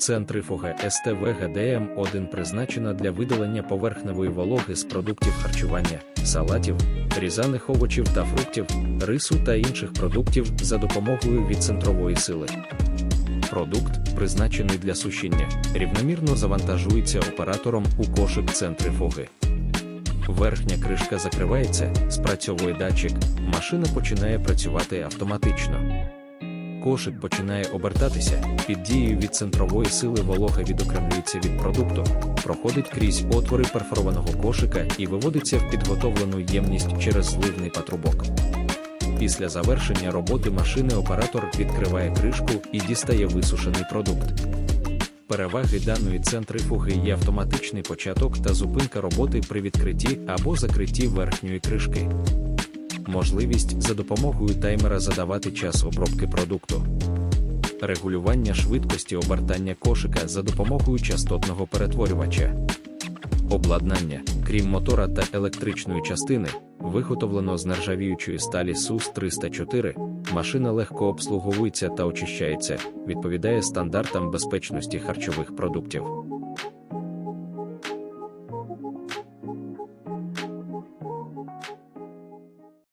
Центрифуга СТВ ГДМ-1 призначена для видалення поверхневої вологи з продуктів харчування, салатів, різаних овочів та фруктів, рису та інших продуктів за допомогою відцентрової сили. Продукт, призначений для сушіння, рівномірно завантажується оператором у кошик центрифуги. Верхня кришка закривається, спрацьовує датчик, машина починає працювати автоматично. Кошик починає обертатися, під дією від центрової сили волога відокремлюється від продукту, проходить крізь отвори перфорованого кошика і виводиться в підготовлену ємність через зливний патрубок. Після завершення роботи машини оператор відкриває кришку і дістає висушений продукт. Переваги даної центрифуги є автоматичний початок та зупинка роботи при відкритті або закритті верхньої кришки. Можливість за допомогою таймера задавати час обробки продукту. Регулювання швидкості обертання кошика за допомогою частотного перетворювача. Обладнання, крім мотора та електричної частини, виготовлено з нержавіючої сталі СУС-304, машина легко обслуговується та очищається, відповідає стандартам безпечності харчових продуктів.